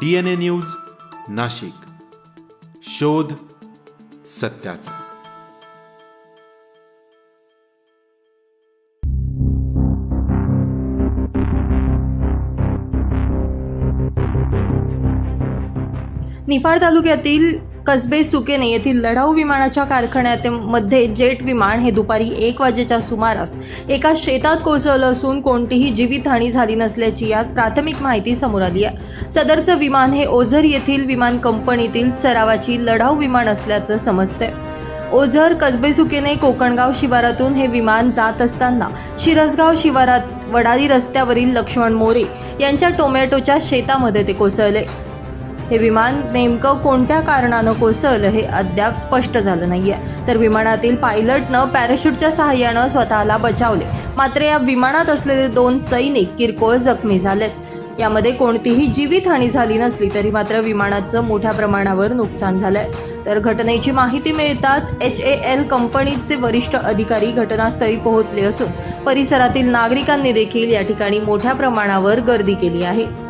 DNA news Nashik. शोध सत्याचा. निफाड तालुक्यातील कसबे सुकेने येथील लढाऊ विमानाच्या कारखान्यामध्ये जेट विमान हे दुपारी एक वाजेच्या सुमारास एका शेतात कोसळलं असून कोणतीही जीवितहानी झाली नसल्याची यात प्राथमिक माहिती समोर आली आहे. सदरचं विमान हे ओझर येथील विमान कंपनीतील सरावाची लढाऊ विमान असल्याचं समजतंय. ओझर कसबेसुकेने कोकणगाव शिवारातून हे विमान जात असताना शिरसगाव शिवारात वडाली रस्त्यावरील लक्ष्मण मोरे यांच्या टोमॅटोच्या शेतामध्ये ते कोसळले. हे विमान नेमकं कोणत्या कारणानं कोसळलं हे अद्याप स्पष्ट झालं नाहीये. तर विमानातील पायलटनं पॅराशूटच्या सहाय्यानं स्वतःला बचावले. मात्र या विमानात असलेले दोन सैनिक किरकोळ जखमी झालेत. यामध्ये कोणतीही जीवितहानी झाली नसली तरी मात्र विमानाचं मोठ्या प्रमाणावर नुकसान झालंय. तर घटनेची माहिती मिळताच एच ए एल कंपनीचे वरिष्ठ अधिकारी घटनास्थळी पोहोचले असून परिसरातील नागरिकांनी देखील या ठिकाणी मोठ्या प्रमाणावर गर्दी केली आहे.